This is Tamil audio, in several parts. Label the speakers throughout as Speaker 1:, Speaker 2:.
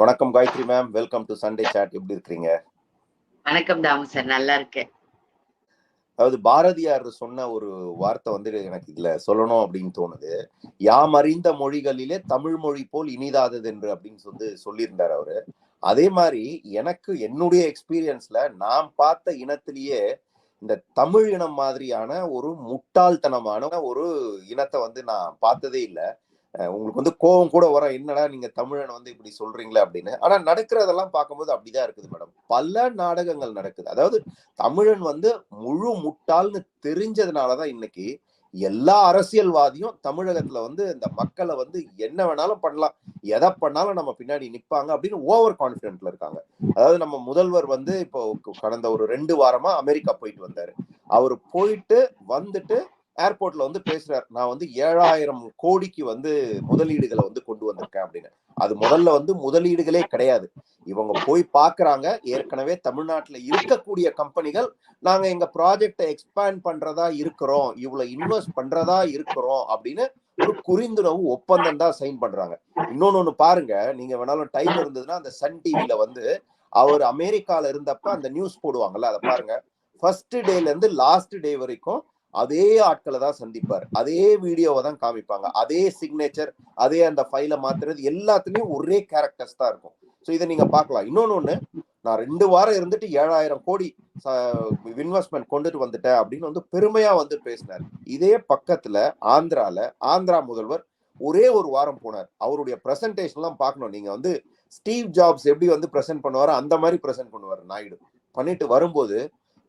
Speaker 1: வணக்கம் Gayathri ma'am welcome to Sunday chat எப்படி இருக்கிறீங்க?
Speaker 2: வணக்கம் தாமு சார் நல்லா இருக்கேன்.
Speaker 1: அதாவது பாரதியார் சொன்ன ஒரு வார்த்தை வந்து எனக்கு இதுல சொல்லணும் அப்படின்னு தோணுது. யாம் அறிந்த மொழிகளிலே தமிழ் மொழி போல் இனிதாதது என்று அப்படின்னு சொல்லி சொல்லியிருந்தார் அவரு. அதே மாதிரி எனக்கு என்னுடைய எக்ஸ்பீரியன்ஸ்ல நான் பார்த்த இனத்திலேயே இந்த தமிழ் இனம் மாதிரியான ஒரு முட்டாள்தனமான ஒரு இனத்தை வந்து நான் பார்த்ததே இல்லை. உங்களுக்கு வந்து கோபம் கூட வரும். என்னடா நீங்க தமிழன் வந்து இப்படி சொல்றீங்களே அப்படின்னு. ஆனா நடக்கிறதெல்லாம் பார்க்கும்போது அப்படிதான் இருக்குது மேடம். பல நாடகங்கள் நடக்குது. அதாவது தமிழன் வந்து முழு முட்டாள்னு தெரிஞ்சதுனாலதான் இன்னைக்கு எல்லா அரசியல்வாதியும் தமிழகத்துல வந்து இந்த மக்களை வந்து என்ன வேணாலும் பண்ணலாம் எதை பண்ணாலும் நம்ம பின்னாடி நிப்பாங்க அப்படின்னு ஓவர் கான்பிடென்ட்ல இருக்காங்க. அதாவது நம்ம முதல்வர் வந்து இப்போ கடந்த ஒரு ரெண்டு வாரமா அமெரிக்கா போயிட்டு வந்தாரு. அவர் போயிட்டு வந்துட்டு ஏர்போர்ட்ல வந்து பேசுறாரு நான் வந்து ஏழாயிரம் கோடிக்கு வந்து முதலீடுகளை வந்து கொண்டு வந்திருக்கேன் அப்படின்னு. அது முதல்ல வந்து முதலீடுகளே கிடையாது. இவங்க போய் பாக்குறாங்க ஏற்கனவே தமிழ்நாட்டுல இருக்கக்கூடிய கம்பெனிகள் நாங்க எங்க ப்ராஜெக்டை எக்ஸ்பேண்ட் பண்றதா இருக்கிறோம் இவ்வளவு இன்வெஸ்ட் பண்றதா இருக்கிறோம் அப்படின்னு ஒரு குறிந்துணவு ஒப்பந்தம் தான் சைன் பண்றாங்க. இன்னொன்னு ஒண்ணு பாருங்க நீங்க வேணாலும் டைம் இருந்ததுன்னா அந்த சன் டிவில வந்து அவர் அமெரிக்கால இருந்தப்ப அந்த நியூஸ் போடுவாங்கல்ல அதை பாருங்க. ஃபர்ஸ்ட் டேல இருந்து லாஸ்ட் டே வரைக்கும் அதே ஆட்களை தான் சந்திப்பார். அதே வீடியோவை தான் காமிப்பாங்க. அதே சிக்னேச்சர் அதே அந்த ஃபைலை மாத்துறது எல்லாத்துலயும் ஒரே கேரக்டர்ஸ் தான் இருக்கும். ஸோ இதை நீங்க பார்க்கலாம். இன்னொன்னு ஒண்ணு நான் ரெண்டு வாரம் இருந்துட்டு ஏழாயிரம் கோடி இன்வெஸ்ட்மெண்ட் கொண்டுட்டு வந்துட்டேன் அப்படின்னு வந்து பெருமையா வந்து பேசினார். இதே பக்கத்துல ஆந்திரால ஆந்திரா முதல்வர் ஒரே ஒரு வாரம் போனார். அவருடைய ப்ரெசன்டேஷன்லாம் பார்க்கணும். நீங்க வந்து ஸ்டீவ் ஜாப்ஸ் எப்படி வந்து ப்ரெசென்ட் பண்ணுவாரோ அந்த மாதிரி ப்ரெசென்ட் பண்ணுவார் நாயுடு. பண்ணிட்டு வரும்போது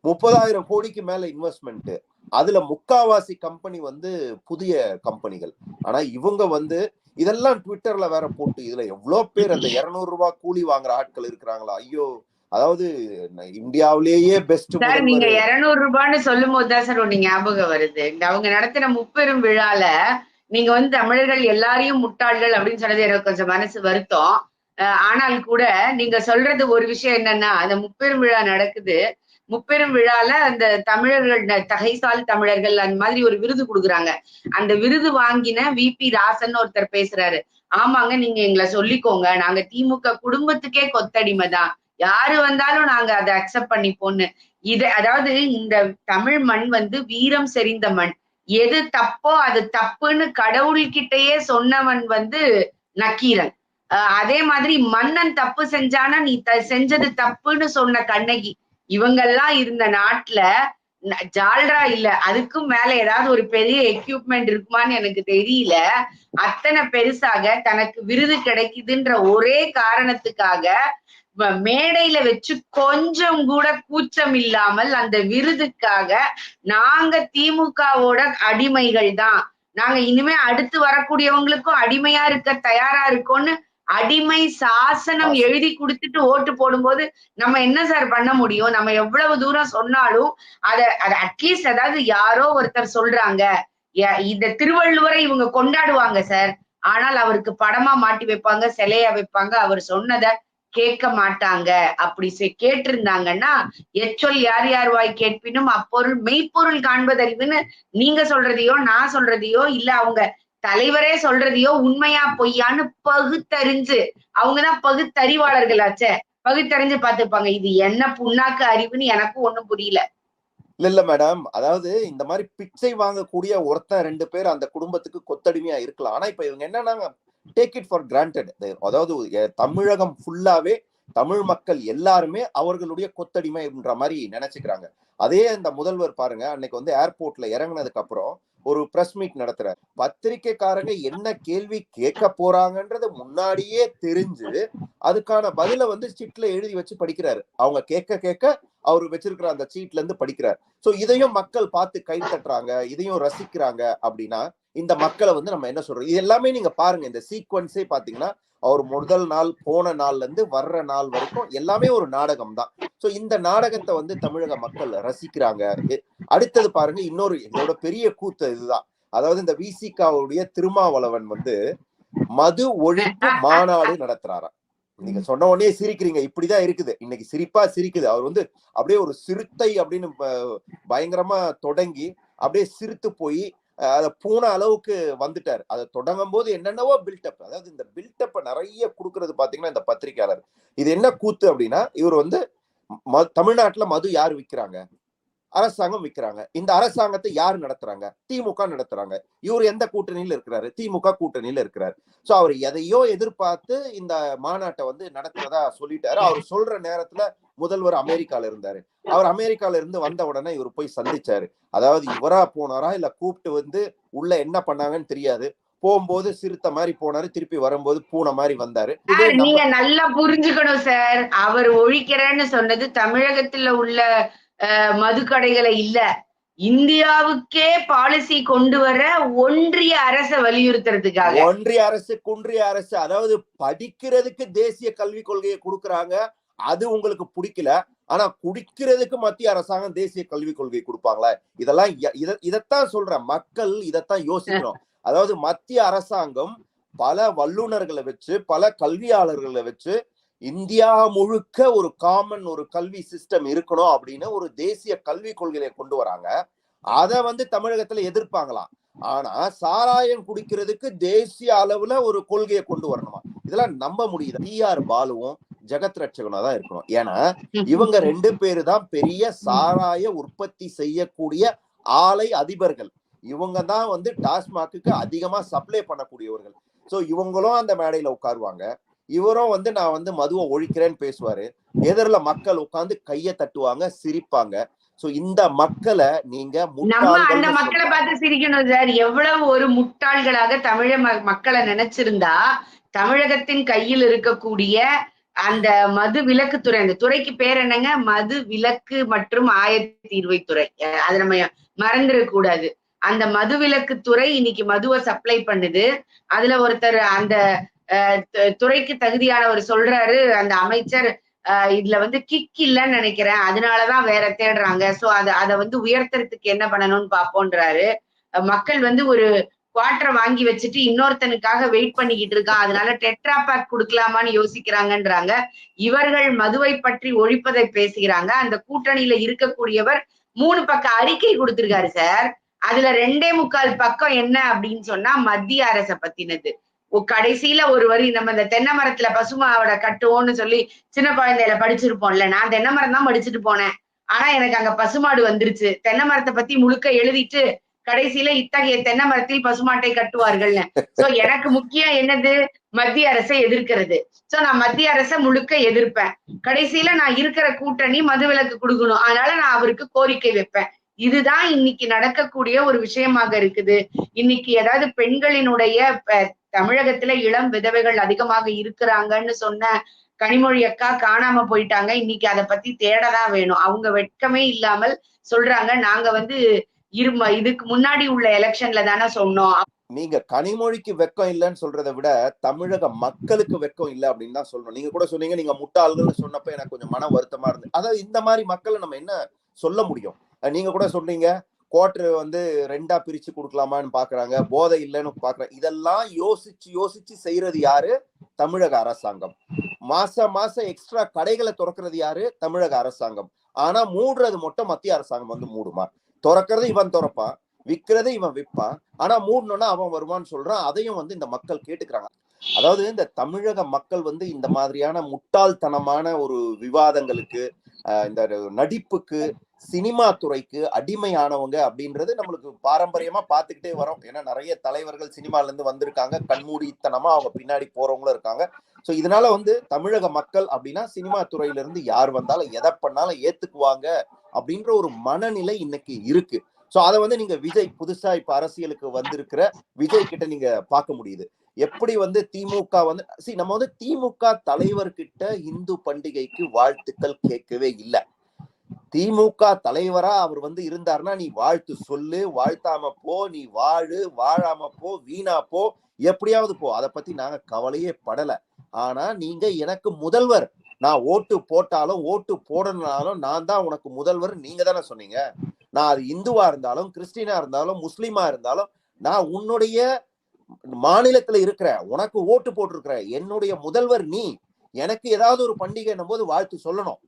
Speaker 1: முப்பதாயிரம் கோடிக்கு மேல இன்வெஸ்ட்மெண்ட் அதுல முக்காவாசி கம்பெனி வந்து புதிய கம்பெனிகள் ஆனா இவங்க வந்து இதெல்லாம் ட்விட்டர்ல வேற போட்டு இதுல எவ்வளவு பேர் அந்த இருநூறு ரூபாய் கூலி வாங்குற ஆட்கள் இருக்கிறாங்களா? ஐயோ அதாவது இந்தியாவிலேயே பெஸ்ட்
Speaker 2: சார் நீங்க இருநூறு ரூபான்னு சொல்லும் போதுதான் சார் ஒண்ணு ஞாபகம் வருது. அவங்க நடத்தின முப்பெரும் விழால நீங்க வந்து தமிழர்கள் எல்லாரையும் முட்டாள்கள் அப்படின்னு சொன்னது எனக்கு கொஞ்சம் மனசு வருத்தம். ஆனால் கூட நீங்க சொல்றது ஒரு விஷயம் என்னன்னா அந்த முப்பெரும் விழா நடக்குது. முப்பெரும் விழால அந்த தமிழர்கள் தகைசால் தமிழர்கள் அந்த மாதிரி ஒரு விருது கொடுக்குறாங்க. அந்த விருது வாங்கின வி. பி. ராசன் ஒருத்தர் பேசுறாரு. ஆமாங்க நீங்க எங்களை சொல்லிக்கோங்க. நாங்க திமுக குடும்பத்துக்கே கொத்தடிமை தான். யாரு வந்தாலும் நாங்க அதை அக்செப்ட் பண்ணிப்போம்னு. இது அதாவது இந்த தமிழ் மண் வந்து வீரம் செறிந்த மண். எது தப்போ அது தப்புன்னு கடவுள்கிட்டயே சொன்னவன் வந்து நக்கீரன். அதே மாதிரி மன்னன் தப்பு செஞ்சானா நீ செஞ்சது தப்புன்னு சொன்ன கண்ணகி. இவங்கெல்லாம் இருந்த நாட்டுல ஜால்ரா இல்ல. அதுக்கும் மேல ஏதாவது ஒரு பெரிய எக்யூப்மெண்ட் இருக்குமான்னு எனக்கு தெரியல. அத்தனை பெருசாக தனக்கு விருது கிடைக்குதுன்ற ஒரே காரணத்துக்காக மேடையில வச்சு கொஞ்சம் கூட கூச்சம் இல்லாமல் அந்த விருதுக்காக நாங்க திமுகவோட அடிமைகள் தான். நாங்க இனிமே அடுத்து வரக்கூடியவங்களுக்கும் அடிமையா இருக்க தயாரா இருக்கோம்னு அடிமை சாசனம் எழுதி கொடுத்துட்டு ஓட்டு போடும்போது நம்ம என்ன சார் பண்ண முடியும்? நம்ம எவ்வளவு தூரம் சொன்னாலும் அத அத அட்லீஸ்ட் அதாவது யாரோ ஒருத்தர் சொல்றாங்க. இந்த திருவள்ளுவரை இவங்க கொண்டாடுவாங்க சார். ஆனால் அவருக்கு படமா மாட்டி வைப்பாங்க சிலையா வைப்பாங்க. அவர் சொன்னதை கேட்க மாட்டாங்க. அப்படி கேட்டிருந்தாங்கன்னா எச்சொல் யார் யார் வாய் கேட்பினும் அப்பொருள் மெய்ப்பொருள் காண்பதறிவுன்னு நீங்க சொல்றதையோ நான் சொல்றதையோ இல்ல அவங்க தலைவரே சொல்றதையோ உண்மையா பொய்யான்னு பகுத்தறிஞ்சு அவங்கதான் பகுத்தறிவாளர்களாச்சே பகுத்தறிஞ்சு பாத்துப்பாங்க இது என்ன புண்ணாக்கு அறிவுன்னு எனக்கும் ஒண்ணும் புரியல.
Speaker 1: இல்ல இல்ல மேடம் அதாவது இந்த மாதிரி பிச்சை வாங்கக்கூடிய ஒருத்தன் ரெண்டு பேர் அந்த குடும்பத்துக்கு கொத்தடிமையா இருக்கலாம். ஆனா இப்ப இவங்க என்னன்னா டேக் இட் ஃபார் கிராண்டட் அதாவது தமிழகம் ஃபுல்லாவே தமிழ் மக்கள் எல்லாருமே அவர்களுடைய கொத்தடிமைன்ற மாதிரி நினைச்சுக்கிறாங்க. அதே அந்த முதல்வர் பாருங்க அன்னைக்கு வந்து ஏர்போர்ட்ல இறங்கினதுக்கு அப்புறம் ஒரு பிரஸ் மீட் நடத்துறாரு. பத்திரிக்கைக்காரங்க என்ன கேள்வி கேட்க போறாங்கன்றத முன்னாடியே தெரிஞ்சு அதுக்கான பதில வந்து சீட்ல எழுதி வச்சு படிக்கிறாரு. அவங்க கேட்க கேட்க அவர் வச்சிருக்கிற அந்த சீட்ல இருந்து படிக்கிறார். சோ இதையும் மக்கள் பார்த்து கை தட்டுறாங்க இதையும் ரசிக்கிறாங்க அப்படின்னா இந்த மக்களை வந்து நம்ம என்ன சொல்றோம் இது எல்லாமே நீங்க பாருங்க இந்த சீக்வன்ஸே பாத்தீங்கன்னா அவர் முதல் நாள் போன நாள்ல இருந்து வர்ற நாள் வரைக்கும் எல்லாமே ஒரு நாடகம் தான் சோ இந்த நாடகத்தை வந்து தமிழக மக்கள் ரசிக்கிறாங்க. அடுத்தது பாருங்க இன்னொரு இதோட பெரிய கூத்து இதுதான். அதாவது இந்த விசிகாவுடைய திருமாவளவன் வந்து மது ஒழிப்பு மாநாடு நடத்துறாராம். நீங்க சொன்ன உடனே சிரிக்கிறீங்க. இப்படிதான் இருக்குது. இன்னைக்கு சிரிப்பா சிரிக்குது. அவர் வந்து அப்படியே ஒரு சிறுத்தை அப்படின்னு பயங்கரமா தொடங்கி அப்படியே சிரித்து போய் அதை பூனை அளவுக்கு வந்துட்டார். அதை தொடங்கும் போது என்னென்னவோ பில்டப் அதாவது இந்த பில்டப்பை நிறைய கொடுக்கறது பாத்தீங்கன்னா இந்த பத்திரிக்கையாளர். இது என்ன கூத்து அப்படின்னா இவர் வந்து ம- தமிழ்நாட்டுல மது யார் விக்கிறாங்க? அரசாங்கம் விக்கிறாங்க. இந்த அரசாங்கத்தை யார் நடத்துறாங்க? திமுக நடத்துறாங்க. இவர் எந்த கூட்டணியில இருக்கிறாரு? திமுக கூட்டணியில இருக்கிறாரு. சோ அவர் எதையோ எதிர்பார்த்து இந்த மாநாட்டை வந்து நடத்துறதா சொல்லிட்டாரு. அவர் சொல்ற நேரத்துல முதல்வர் அமெரிக்கால இருந்தாரு. அவர் அமெரிக்கால இருந்து வந்த உடனே இவர் போய் சந்திச்சாரு. அதாவது இவரா போனாரா? இல்ல கூப்பிட்டு வந்து உள்ள என்ன பண்ணாங்கன்னு தெரியாது. போகும்போது சிறுத்தை மாதிரி போனாரு. திருப்பி வரும்போது பூனை மாதிரி வந்தாரு.
Speaker 2: நீங்க நல்லா புரிஞ்சுக்கணும் சார் அவர் ஒழிக்கிறேன்னு சொன்னது தமிழகத்துல உள்ள மது மதுக்கடைகளை இல்ல. இந்தியாவுக்கே பாலிசி கொண்டு வர ஒன்றிய அரசை வலியுறுத்துறதுக்காக.
Speaker 1: ஒன்றிய அரசு குன்றிய அரசு அதாவது படிக்கிறதுக்கு தேசிய கல்விக் கொள்கையை கொடுக்கறாங்க. அது உங்களுக்கு பிடிக்கல. ஆனா குடிக்கிறதுக்கு மத்திய அரசாங்கம் தேசிய கல்விக் கொள்கை கொடுப்பாங்களா? இதெல்லாம் இதைத்தான் இத- இதத்தான் சொல்றேன். மக்கள் இதத்தான் யோசிக்கணும். அதாவது மத்திய அரசாங்கம் பல வல்லுநர்களை வச்சு பல கல்வியாளர்களை வச்சு இந்தியா முழுக்க ஒரு காமன் ஒரு கல்வி சிஸ்டம் இருக்கணும் அப்படின்னு ஒரு தேசிய கல்விக் கொள்கையை கொண்டு வராங்க. அதை வந்து தமிழகத்துல எதிர்ப்பாங்களாம். ஆனா சாராயம் குடிக்கிறதுக்கு தேசிய அளவுல ஒரு கொள்கையை கொண்டு வரணுமா? இதெல்லாம் நம்ப முடியுது டி ஆர் பாலுவும் ஜெகத் ரட்சகனா தான் இருக்கணும். ஏன்னா இவங்க ரெண்டு பேரு தான் பெரிய சாராய உற்பத்தி செய்யக்கூடிய ஆலை அதிபர்கள். இவங்க தான் வந்து டாஸ்மாக்கு அதிகமா சப்ளை பண்ணக்கூடியவர்கள். சோ இவங்களும் அந்த மேடையில உட்காருவாங்க. இவரும் வந்து நான் வந்து மதுவை ஒழிக்கிறேன்னு பேசுவாரு. எதிரில் மக்கள் உட்கார்ந்து கைய தட்டுவாங்க சிரிப்பாங்க. சோ இந்த மக்களை நீங்க
Speaker 2: அந்த மக்களை. பார்த்து சிரிக்கணும் சார். எவ்வளவு ஒரு முட்டாள்களாக தமிழ மக்களை நினைச்சிருந்தா தமிழகத்தின் கையில் இருக்கக்கூடிய அந்த மது விலக்கு துறை அந்த துறைக்கு பேர் என்னங்க? மது விலக்கு மற்றும் ஆயத்த தீர்வை துறை அது நம்ம மறந்துடக் கூடாது. அந்த மது விலக்கு துறை இன்னைக்கு மதுவை சப்ளை பண்ணுது. அதுல ஒருத்தர் அந்த துறைக்கு தகுதியானவர் சொல்றாரு அந்த அமைச்சர். இதுல வந்து கிக் இல்லைன்னு நினைக்கிறேன். அதனாலதான் வேற தேடுறாங்க. சோ அத அதை வந்து உயர்த்துறதுக்கு என்ன பண்ணணும்னு பாப்போன்றாரு மக்கள் வந்து ஒரு குவார்டரை வாங்கி வச்சுட்டு இன்னொருத்தனுக்காக வெயிட் பண்ணிக்கிட்டு இருக்கான். அதனால டெட்ரா பேக் கொடுக்கலாமான்னு யோசிக்கிறாங்கன்றாங்க. இவர்கள் மதுவை பற்றி ஒழிப்பதை பேசுகிறாங்க. அந்த கூட்டணியில இருக்கக்கூடியவர் மூணு பக்க அறிக்கை கொடுத்திருக்காரு சார். அதுல ரெண்டே முக்கால் பக்கம் என்ன அப்படின்னு சொன்னா மத்திய அரசை பத்தினது. கடைசியில ஒரு வரி நம்ம இந்த தென்னை மரத்துல பசுமாவோட கட்டுவோம்னு சொல்லி சின்ன குழந்தையில படிச்சிருப்போம்ல நான் தென்னை மரம் தான் படிச்சுட்டு போனேன். ஆனா எனக்கு அங்க பசுமாடு வந்துருச்சு. தென்னை மரத்தை பத்தி முழுக்க எழுதிட்டு கடைசியில இத்தகைய தென்னை மரத்தில் பசுமாட்டை கட்டுவார்கள்னு. சோ எனக்கு முக்கியம் என்னது? மத்திய அரசை எதிர்க்கிறது. சோ நான் மத்திய அரசை முழுக்க எதிர்ப்பேன். கடைசியில நான் இருக்கிற கூட்டணி மதுவிலக்கு கொடுக்கணும். அதனால நான் அவருக்கு கோரிக்கை வைப்பேன். இதுதான் இன்னைக்கு நடக்கக்கூடிய ஒரு விஷயமாக இருக்குது. இன்னைக்கு ஏதாவது பெண்களினுடைய தமிழகத்துல இளம் விதவைகள் அதிகமாக இருக்கிறாங்கன்னு சொன்ன கனிமொழி அக்கா காணாம போயிட்டாங்க. இன்னைக்கு அதை பத்தி தேடதான் வேணும். அவங்க வெட்கமே இல்லாமல் சொல்றாங்க. நாங்க வந்து இரும இதுக்கு முன்னாடி உள்ள எலெக்ஷன்ல தானே சொன்னோம்.
Speaker 1: நீங்க கனிமொழிக்கு வெக்கம் இல்லைன்னு சொல்றதை விட தமிழக மக்களுக்கு வெக்கம் இல்லை அப்படின்னு தான் சொல்லணும். நீங்க கூட சொன்னீங்க நீங்க முட்டாள்கள்னு சொன்னப்ப எனக்கு கொஞ்சம் மன வருத்தமா இருந்து அதாவது இந்த மாதிரி மக்களை நம்ம என்ன சொல்ல முடியும்? நீங்க கூட சொன்னீங்க குவார்டர் வந்து ரெண்டா பிரிச்சு கொடுக்கலாமான்னு பாக்குறாங்க போதை இல்லைன்னு பாக்குறாங்க. இதெல்லாம் யோசிச்சு யோசிச்சு செய்யறது யாரு? தமிழக அரசாங்கம். மாசம் மாசம் எக்ஸ்ட்ரா கடைகளை திறக்கிறது யாரு? தமிழக அரசாங்கம். ஆனா மூடுறது மட்டும் மத்திய அரசாங்கம் வந்து மூடுமா? திறக்கிறது இவன் திறப்பான் விற்கிறது இவன் விற்பான் ஆனா மூடணும்னா அவன் வருவான்னு சொல்றான் அதையும் வந்து இந்த மக்கள் கேட்டுக்கிறாங்க. அதாவது இந்த தமிழக மக்கள் வந்து இந்த மாதிரியான முட்டாள்தனமான ஒரு விவாதங்களுக்கு இந்த நடிப்புக்கு சினிமா துறைக்கு அடிமையானவங்க அப்படின்றது நம்மளுக்கு பாரம்பரியமா பார்த்துக்கிட்டே வரோம். ஏன்னா நிறைய தலைவர்கள் சினிமால இருந்து வந்திருக்காங்க. கண்மூடித்தனமா அவங்க பின்னாடி போறவங்களும் இருக்காங்க. ஸோ இதனால வந்து தமிழக மக்கள் அப்படின்னா சினிமா துறையில இருந்து யார் வந்தாலும் எதை பண்ணாலும் ஏத்துக்குவாங்க அப்படின்ற ஒரு மனநிலை இன்னைக்கு இருக்கு. ஸோ அதை வந்து நீங்க விஜய் புதுசா இப்ப அரசியலுக்கு வந்திருக்கிற விஜய் கிட்ட நீங்க பார்க்க முடியுது. எப்படி வந்து திமுக வந்து சி நம்ம வந்து திமுக தலைவர்கிட்ட இந்து பண்டிகைக்கு வாழ்த்துக்கள் கேட்கவே இல்லை. திமுக தலைவரா அவர் வந்து இருந்தாருன்னா நீ வாழ்த்து சொல்லு வாழ்த்தாம போ நீ வாழு வாழாம போ வீணா போ எப்படியாவது போ. அதை பத்தி நாங்க கவலையே படல. ஆனா நீங்க எனக்கு முதல்வர். நான் ஓட்டு போட்டாலும் ஓட்டு போடணும்னாலும் நான் தான் உனக்கு முதல்வர் நீங்க தானே சொன்னீங்க. நான் அது இந்துவா இருந்தாலும் கிறிஸ்டினா இருந்தாலும் முஸ்லீமா இருந்தாலும் நான் உன்னுடைய மாநிலத்துல இருக்கிற உனக்கு ஓட்டு போட்டிருக்கிற என்னுடைய முதல்வர் நீ. எனக்கு ஏதாவது ஒரு பண்டிகைன்னும் போது வாழ்த்து சொல்லணும்.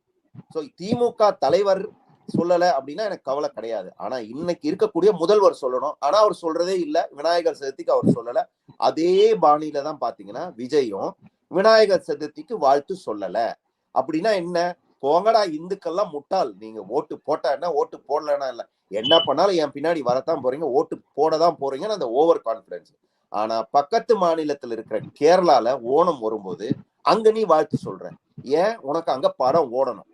Speaker 1: ஸோ திமுக தலைவர் சொல்லல அப்படின்னா எனக்கு கவலை கிடையாது. ஆனா இன்னைக்கு இருக்கக்கூடிய முதல்வர் சொல்லணும். ஆனா அவர் சொல்றதே இல்ல. விநாயகர் சதுர்த்திக்கு அவர் சொல்லல. அதே பாணியில தான் பாத்தீங்கன்னா விஜயும் விநாயகர் சதுர்த்திக்கு வாழ்த்து சொல்லல. அப்படின்னா என்ன? போங்கடா இந்துக்கள்லாம் முட்டாள். நீங்க ஓட்டு போட்டா என்ன? ஓட்டு போடலன்னா இல்ல என்ன பண்ணாலும் என் பின்னாடி வரத்தான் போறீங்க. ஓட்டு போட தான் போறீங்கன்னு அந்த ஓவர் கான்பிடன்ஸ் ஆனா பக்கத்து மாநிலத்துல இருக்கிற கேரளால ஓணம் வரும்போது அங்க நீ வாழ்த்து சொல்ற. ஏன்? உனக்கு அங்க படம் ஓடணும்.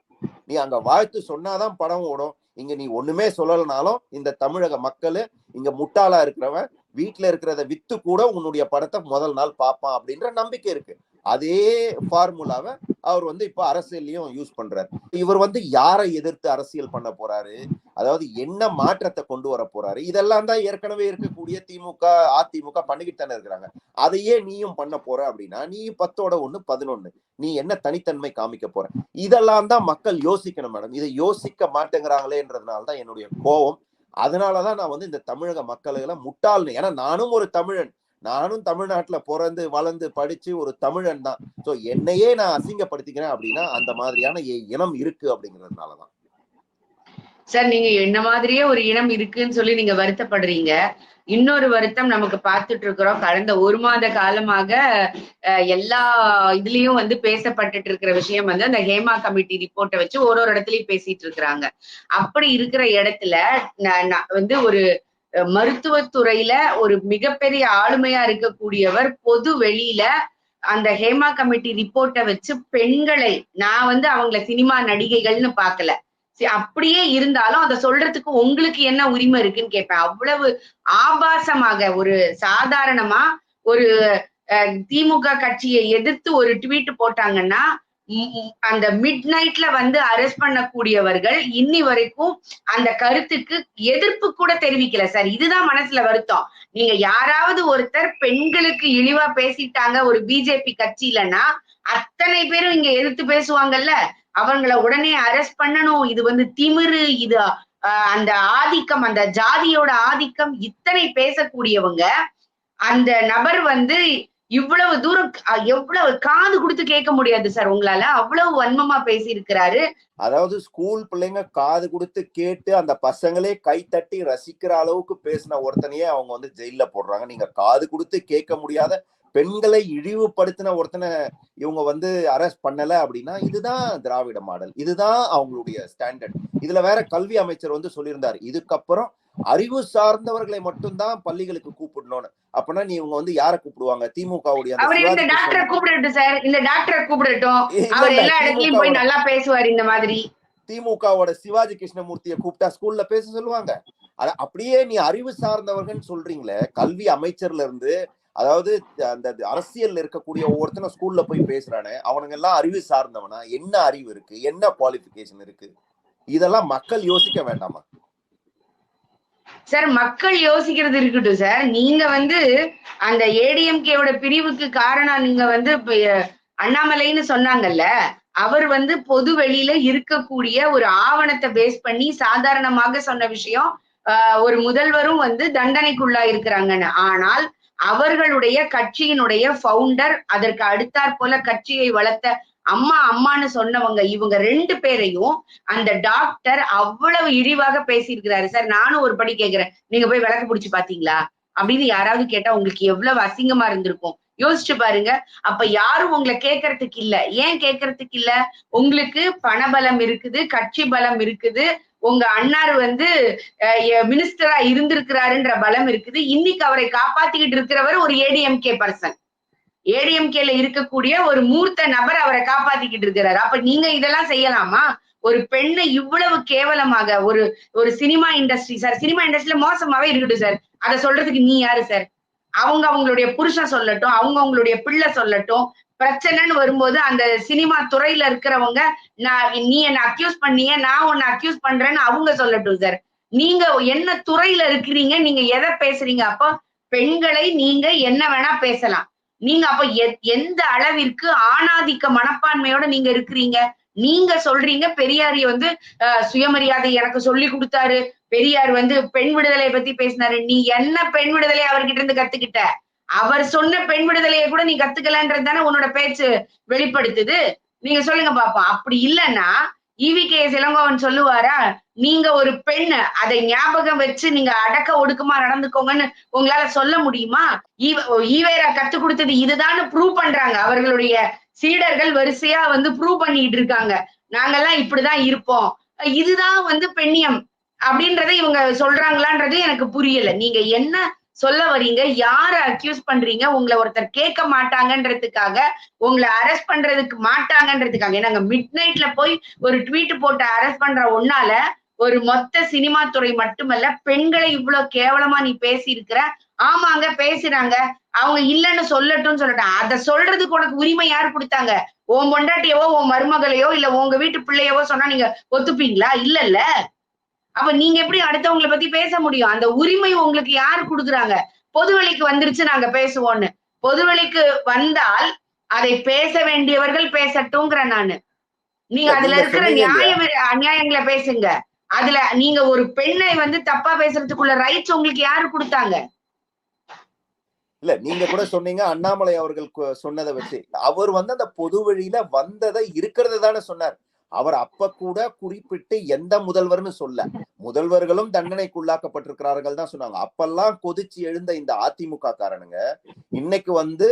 Speaker 1: நீ அங்க வாழ்த்து சொன்னாதான் படம் ஓடும். இங்க நீ ஒண்ணுமே சொல்லலைனாலும் இந்த தமிழக மக்கள் இங்க முட்டாளா இருக்கிறவன் வீட்டுல இருக்கிறத வித்து கூட உன்னுடைய படத்தை முதல் நாள் பார்ப்பான் அப்படின்ற நம்பிக்கை இருக்கு. அதே ஃபார்முலாவை அவர் வந்து இப்ப அரசியல்லையும் யூஸ் பண்றாரு. இவர் வந்து யாரை எதிர்த்து அரசியல் பண்ண போறாரு? அதாவது என்ன மாற்றத்தை கொண்டு வர போறாரு? இதெல்லாம் தான் ஏற்கனவே இருக்கக்கூடிய திமுக அதிமுக பண்ணிக்கிட்டு தானே இருக்கிறாங்க. அதையே நீயும் பண்ண போற அப்படின்னா நீ பத்தோட ஒண்ணு பதினொன்னு. நீ என்ன தனித்தன்மை காமிக்க போற? இதெல்லாம் தான் மக்கள் யோசிக்கணும் மேடம் இதை யோசிக்க மாட்டேங்கிறாங்களேன்றதுனால தான் என்னுடைய கோபம் அதனாலதான் நான் வந்து இந்த தமிழக மக்களை முட்டாள்னு. ஏன்னா நானும் ஒரு தமிழன். நானும் தமிழ்நாட்டுல பிறந்து வளர்ந்து படிச்சு ஒரு தமிழன் தான். சோ என்னையே நான் அசிங்கப்படுத்திக்கிறேன் அப்படின்னா அந்த மாதிரியான இனம் இருக்கு அப்படிங்கிறதுனாலதான்.
Speaker 2: சார் நீங்க என்ன மாதிரியே ஒரு இனம் இருக்குன்னு சொல்லி நீங்க வருத்தப்படுறீங்க. இன்னொரு வருத்தம் நமக்கு பார்த்துட்டு இருக்கிறோம் கடந்த ஒரு மாத காலமாக அஹ், எல்லா இதுலயும் வந்து பேசப்பட்டுட்டு இருக்கிற விஷயம் வந்து அந்த ஹேமா கமிட்டி ரிப்போர்ட்டை வச்சு ஒரு ஒரு இடத்துலயும் பேசிட்டு இருக்கிறாங்க அப்படி இருக்கிற இடத்துல வந்து ஒரு மருத்துவத்துறையில ஒரு மிகப்பெரிய ஆளுமையா இருக்கக்கூடியவர் பொது வெளியில அந்த ஹேமா கமிட்டி ரிப்போர்ட்டை வச்சு பெண்களை நான் வந்து அவங்கள சினிமா நடிகைகள்னு பார்க்கல. அப்படியே இருந்தாலும் அதை சொல்றதுக்கு உங்களுக்கு என்ன உரிமை இருக்குன்னு கேட்பேன். அவ்வளவு ஆபாசமாக ஒரு சாதாரணமா ஒரு அஹ், திமுக கட்சியை எதிர்த்து ஒரு ட்வீட் போட்டாங்கன்னா அந்த மிட் நைட்ல வந்து அரெஸ்ட் பண்ணக்கூடியவர்கள் இன்னி வரைக்கும் அந்த கருத்துக்கு எதிர்ப்பு கூட தெரிவிக்கல சார் இதுதான் மனசுல வருத்தம். நீங்க யாராவது ஒருத்தர் பெண்களுக்கு இழிவா பேசிட்டாங்க ஒரு பிஜேபி கட்சியிலன்னா அத்தனை பேரும் இங்க எதிர்த்து பேசுவாங்கல்ல? அவங்கள உடனே அரெஸ்ட் பண்ணணும். இது வந்து திமிரு இது ஆஹ், அந்த ஆதிக்கம் அந்த ஜாதியோட ஆதிக்கம் இத்தனை பேசக்கூடியவங்க. அந்த நபர் வந்து இவ்வளவு தூரம் அஹ், எவ்வளவு காது கொடுத்து கேட்க முடியாது சார் உங்களால. அவ்வளவு வன்மமா பேசி இருக்கிறாரு
Speaker 1: அதாவது ஸ்கூல் பிள்ளைங்க காது கொடுத்து கேட்டு அந்த பசங்களே கை தட்டி ரசிக்கிற அளவுக்கு பேசின ஒருத்தனையே அவங்க வந்து ஜெயில போடுறாங்க. நீங்க காது கொடுத்து கேட்க முடியாத பெண்களை இழிவுபடுத்தின ஒருத்தனை இவங்க வந்து அரெஸ்ட் பண்ணல அப்படின்னா இதுதான் திராவிட மாடல். இதுதான் அவங்களுடைய ஸ்டாண்டர்ட் இதுல வேற கல்வி அமைச்சர் வந்து சொல்லியிருந்தாரு. இதுக்கப்புறம் அறிவு சார்ந்தவர்களை மட்டும்தான் பள்ளிகளுக்கு கூப்பிடணும்னு. அப்பனா நீ இவங்க வந்து யாரை கூப்பிடுவாங்க? திமுகவுடைய
Speaker 2: இந்த டாக்டரை கூப்பிடட்டும் சார். இந்த டாக்டரை கூப்பிடட்டும். அவர் எல்லா இடத்துலயும் போய் நல்லா பேசுவார் இந்த மாதிரி.
Speaker 1: திமுகவோட சிவாஜி கிருஷ்ணமூர்த்தியை கூப்பிட்டா ஸ்கூல்ல பேச சொல்லுவாங்க. அத அப்படியே நீ அறிவு சார்ந்தவர்கள் சொல்றீங்களே கல்வி அமைச்சர்ல இருந்து அதாவது அந்த அரசியல் இருக்கக்கூடிய ஒவ்வொருத்தனும் ஸ்கூல்ல போய் பேசுறானே அவனுங்க எல்லாம் அறிவு சார்ந்தவனா என்ன அறிவு இருக்கு என்ன குவாலிபிகேஷன் இருக்கு? இதெல்லாம் மக்கள் யோசிக்க வேண்டாமா?
Speaker 2: சார் மக்கள் யோசிக்கிறது இருக்கட்டும் சார் நீங்க வந்து அந்த ஏடிஎம்கேவோட பிரிவுக்கு காரணம் நீங்க வந்து அண்ணாமலைன்னு சொன்னாங்கல்ல அவர் வந்து பொது வெளியில இருக்கக்கூடிய ஒரு ஆவணத்தை பேஸ் பண்ணி சாதாரணமாக சொன்ன விஷயம் ஆஹ், ஒரு முதல்வரும் வந்து தண்டனைக்குள்ளா இருக்கிறாங்கன்னு ஆனால் அவர்களுடைய கட்சியினுடைய பவுண்டர் அதற்கு அடுத்தாற் போல கட்சியை வளர்த்த அம்மா அம்மான்னு சொன்னவங்க இவங்க ரெண்டு பேரையும் அந்த டாக்டர் அவ்வளவு இழிவாக பேசியிருக்கிறாரு. சார் நானும் ஒரு படி கேக்குறேன். நீங்க போய் விளக்கு பிடிச்சு பாத்தீங்களா? அப்படின்னு யாராவது கேட்டா உங்களுக்கு எவ்வளவு அசிங்கமா இருந்திருக்கும். யோசிச்சு பாருங்க. அப்ப யாரும் உங்களை கேட்கறதுக்கு இல்ல. ஏன் கேட்கறதுக்கு இல்ல? உங்களுக்கு பணபலம் இருக்குது கட்சி பலம் இருக்குது. உங்க அண்ணார் வந்து மினிஸ்டரா இருந்திருக்கிறாருன்ற பலம் இருக்குது. இன்னைக்கு அவரை காப்பாத்திக்கிட்டு இருக்கிறவர் ஒரு ஏடிஎம்கே பர்சன் ஏடிஎம்கேல இருக்கக்கூடிய ஒரு மூர்த்த நபர் அவரை காப்பாத்திக்கிட்டு இருக்கிறாரு. அப்ப நீங்க இதெல்லாம் செய்யலாமா? ஒரு பெண்ணை இவ்வளவு கேவலமாக ஒரு ஒரு சினிமா இண்டஸ்ட்ரி சார் சினிமா இண்டஸ்ட்ரியில மோசமாவே இருக்கட்டும் சார் அதை சொல்றதுக்கு நீ யாரு சார் அவங்க அவங்களுடைய புருஷன் சொல்லட்டும் அவங்க அவங்களுடைய பிள்ளை சொல்லட்டும் பிரச்சனைன்னு வரும்போது அந்த சினிமா துறையில இருக்கிறவங்க நான் நீ என்ன அக்யூஸ் பண்ணிய நான் உன்னை அக்யூஸ் பண்றேன்னு அவங்க சொல்லட்டும் சார் நீங்க என்ன துறையில இருக்கிறீங்க நீங்க எதை பேசுறீங்க அப்போ பெண்களை நீங்க என்ன வேணா பேசலாம். நீங்க அப்ப எந்த அளவிற்கு ஆணாதிக்க மனப்பான்மையோட நீங்க இருக்கிறீங்க? நீங்க சொல்றீங்க பெரியாரி வந்து சுயமரியாதை எனக்கு சொல்லி கொடுத்தாரு. பெரியார் வந்து பெண் விடுதலை பத்தி பேசினாரு. நீ என்ன பெண் விடுதலை அவர்கிட்ட இருந்து கத்துக்கிட்ட? அவர் சொன்ன பெண் விடுதலையை கூட நீ கத்துக்கலன்றது தானே உன்னோட பேச்சு வெளிப்படுத்துது. நீங்க சொல்லுங்க பாப்போம். அப்படி இல்லைன்னா ஈவி கே இளங்கோவன் சொல்லுவாரா நீங்க ஒரு பெண் அதை ஞாபகம் வச்சு நீங்க அடக்க ஒடுக்கமா நடந்துக்கோங்கன்னு உங்களால சொல்ல முடியுமா? ஈவ- ஈவேரா கத்து கொடுத்தது இதுதான் ப்ரூவ் பண்றாங்க. அவர்களுடைய சீடர்கள் வரிசையா வந்து ப்ரூவ் பண்ணிட்டு இருக்காங்க. நாங்கெல்லாம் இப்படிதான் இருப்போம். இதுதான் வந்து பெண்ணியம் அப்படின்றத இவங்க சொல்றாங்களான்றது எனக்கு புரியல. நீங்க என்ன சொல்ல வரீங்க யார அக்யூஸ் பண்றீங்க உங்களை ஒருத்தர் கேட்க மாட்டாங்கன்றதுக்காக உங்களை அரெஸ்ட் பண்றதுக்கு மாட்டாங்கன்றதுக்காக. நாங்க மிட் நைட்ல போய் ஒரு ட்வீட் போட்டு அரெஸ்ட் பண்ற ஒன்னால ஒரு மொத்த சினிமா துறை மட்டுமல்ல பெண்களை இவ்வளவு கேவலமா நீ பேசி இருக்கிற ஆமாங்க பேசுறாங்க. அவங்க இல்லைன்னு சொல்லட்டும்னு சொல்லட்டான் அத சொல்றதுக்கு உனக்கு உரிமை யார் கொடுத்தாங்க? உன் பொண்டாட்டியவோ உன் மருமகளையோ இல்ல உங்க வீட்டு பிள்ளையவோ சொன்னா நீங்க ஒத்துப்பீங்களா? இல்லல்ல. அப்ப நீங்க எப்படி அடுத்தவங்களை பத்தி பேச முடியும்? அந்த உரிமை உங்களுக்கு யார் கொடுக்குறாங்க? பொதுவெளிக்கு வந்துருச்சு நாங்க பேசுவோம்னு. பொதுவெளிக்கு வந்தால் அதை பேச வேண்டியவர்கள் பேசட்டும்ங்கிற நானு. நீங்க அதுல இருக்கிற நியாய அநியாயங்களை பேசுங்க. அதுல நீங்க ஒரு பெண்ணை வந்து தப்பா பேசுறதுக்குள்ள ரைட்ஸ் உங்களுக்கு யாரு கொடுத்தாங்க?
Speaker 1: இல்ல நீங்க கூட சொன்னீங்க அண்ணாமலை அவர்கள் சொன்னதை வச்சு. அவர் வந்து அந்த பொது வழியில வந்ததை இருக்கிறது தானே சொன்னார். அவர் அப்ப கூட குறிப்பிட்டு எந்த முதல்வர்னு சொல்ல. முதல்வர்களும் தண்டனைக்குள்ளாக்கப்பட்டிருக்கிறார்கள் தான் சொன்னாங்க. அப்பெல்லாம் கொதிச்சு எழுந்த இந்த அதிமுக காரனுங்க இன்னைக்கு வந்து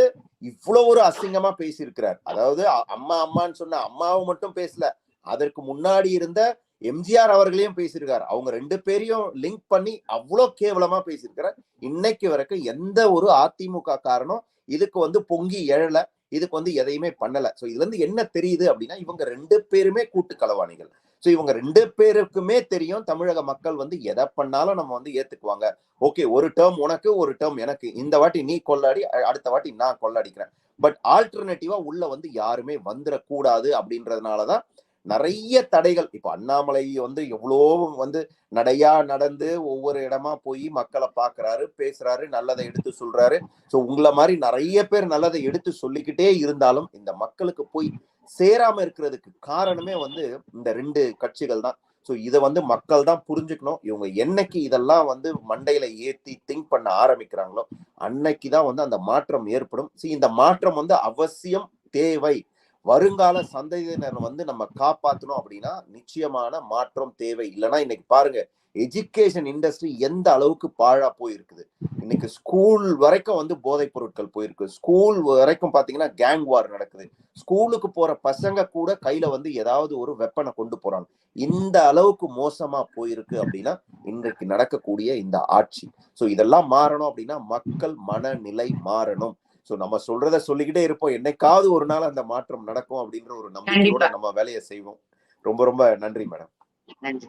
Speaker 1: இவ்வளவு ஒரு அசிங்கமா பேசியிருக்கிறார். அதாவது அம்மா அம்மான்னு சொன்ன அம்மாவை மட்டும் பேசல. அதற்கு முன்னாடி இருந்த எம்ஜிஆர் அவர்களையும் பேசியிருக்காரு. அவங்க ரெண்டு பேரையும் லிங்க் பண்ணி அவ்வளோ கேவலமா பேசியிருக்கிறார். இன்னைக்கு வரைக்கும் எந்த ஒரு அதிமுக காரணம் இதுக்கு வந்து பொங்கி எழல. இதுக்கு வந்து எதையுமே பண்ணல. ஸோ இதுல இருந்து என்ன தெரியுது அப்படின்னா இவங்க ரெண்டு பேருமே கூட்டு களவாணிகள் ஸோ இவங்க ரெண்டு பேருக்குமே தெரியும் தமிழக மக்கள் வந்து எதை பண்ணாலும் நம்ம வந்து ஏத்துக்குவாங்க. ஓகே ஒரு டேர்ம் உனக்கு ஒரு டேர்ம் எனக்கு. இந்த வாட்டி நீ கொள்ளாடி அடுத்த வாட்டி நான் கொள்ளாடிக்கிறேன். பட் ஆல்டர்னேட்டிவா உள்ள வந்து யாருமே வந்துடக்கூடாது அப்படின்றதுனாலதான் நிறைய தடைகள். இப்ப அண்ணாமலை வந்து எவ்வளோ வந்து நடையா நடந்து ஒவ்வொரு இடமா போய் மக்களை பாக்குறாரு பேசுறாரு நல்லதை எடுத்து சொல்றாரு. ஸோ உங்களை மாதிரி நிறைய பேர் நல்லதை எடுத்து சொல்லிக்கிட்டே இருந்தாலும் இந்த மக்களுக்கு போய் சேராம இருக்கிறதுக்கு காரணமே வந்து இந்த ரெண்டு கட்சிகள் தான். ஸோ இதை வந்து மக்கள் தான் புரிஞ்சுக்கணும். இவங்க என்னைக்கு இதெல்லாம் வந்து மண்டையில ஏத்தி திங்க் பண்ண ஆரம்பிக்கிறாங்களோ அன்னைக்கு தான் வந்து அந்த மாற்றம் ஏற்படும். ஸோ இந்த மாற்றம் வந்து அவசியம் தேவை. வருங்கால சந்ததியினர் வந்து நம்ம காப்பாற்றணும் அப்படின்னா நிச்சயமான மாற்றம் தேவை. இல்லைன்னா இன்னைக்கு பாருங்க எஜுகேஷன் இண்டஸ்ட்ரி எந்த அளவுக்கு பாழா போயிருக்குது. இன்னைக்கு ஸ்கூல் வரைக்கும் வந்து போதைப் பொருட்கள் போயிருக்கு. ஸ்கூல் வரைக்கும் பாத்தீங்கன்னா கேங் வார் நடக்குது. ஸ்கூலுக்கு போற பசங்க கூட கையில வந்து ஏதாவது ஒரு வெப்பனை கொண்டு போறாங்க. இந்த அளவுக்கு மோசமா போயிருக்கு அப்படின்னா இன்றைக்கு நடக்கக்கூடிய இந்த ஆட்சி. சோ இதெல்லாம் மாறணும் அப்படின்னா மக்கள் மனநிலை மாறணும். சோ நம்ம சொல்றத சொல்லிக்கிட்டே இருப்போம். என்னைக்காவது ஒரு நாள் அந்த மாற்றம் நடக்கும் அப்படின்ற ஒரு நம்பிக்கையோட நம்ம வேலையை செய்வோம். ரொம்ப ரொம்ப நன்றி மேடம்.
Speaker 2: நன்றி.